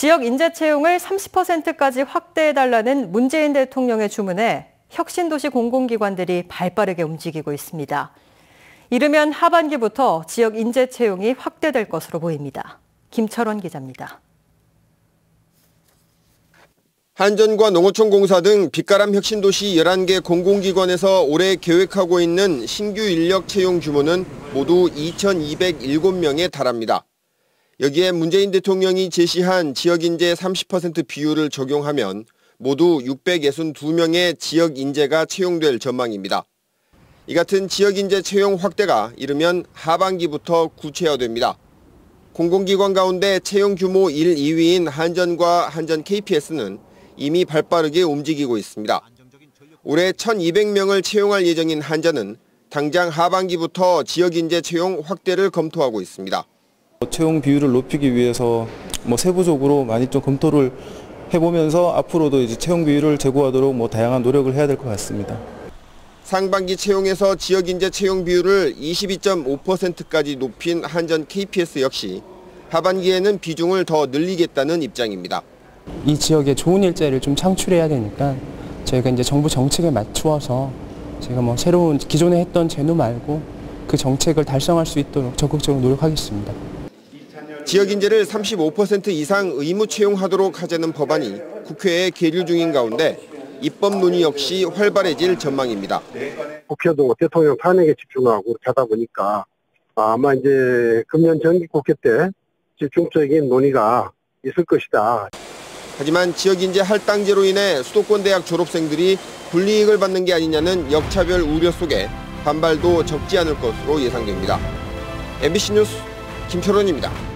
지역 인재 채용을 30%까지 확대해달라는 문재인 대통령의 주문에 혁신도시 공공기관들이 발빠르게 움직이고 있습니다. 이르면 하반기부터 지역 인재 채용이 확대될 것으로 보입니다. 김철원 기자입니다. 한전과 농어촌공사 등 빛가람 혁신도시 11개 공공기관에서 올해 계획하고 있는 신규 인력 채용 규모는 모두 2,207명에 달합니다. 여기에 문재인 대통령이 제시한 지역인재 30% 비율을 적용하면 모두 662명의 지역인재가 채용될 전망입니다. 이 같은 지역인재 채용 확대가 이르면 하반기부터 구체화됩니다. 공공기관 가운데 채용 규모 1, 2위인 한전과 한전 KPS는 이미 발빠르게 움직이고 있습니다. 올해 1,200명을 채용할 예정인 한전은 당장 하반기부터 지역인재 채용 확대를 검토하고 있습니다. 채용 비율을 높이기 위해서 뭐 세부적으로 많이 좀 검토를 해보면서 앞으로도 이제 채용 비율을 제고하도록 뭐 다양한 노력을 해야 될 것 같습니다. 상반기 채용에서 지역 인재 채용 비율을 22.5%까지 높인 한전 KPS 역시 하반기에는 비중을 더 늘리겠다는 입장입니다. 이 지역에 좋은 일자리를 좀 창출해야 되니까 저희가 이제 정부 정책에 맞추어서 제가 뭐 새로운 기존에 했던 제도 말고 그 정책을 달성할 수 있도록 적극적으로 노력하겠습니다. 지역 인재를 35% 이상 의무 채용하도록 하자는 법안이 국회에 계류 중인 가운데 입법 논의 역시 활발해질 전망입니다. 국회도 대통령 탄핵에 집중하고 하다 보니까 아마 이제 금년 정기 국회 때 집중적인 논의가 있을 것이다. 하지만 지역 인재 할당제로 인해 수도권 대학 졸업생들이 불이익을 받는 게 아니냐는 역차별 우려 속에 반발도 적지 않을 것으로 예상됩니다. MBC 뉴스 김철원입니다.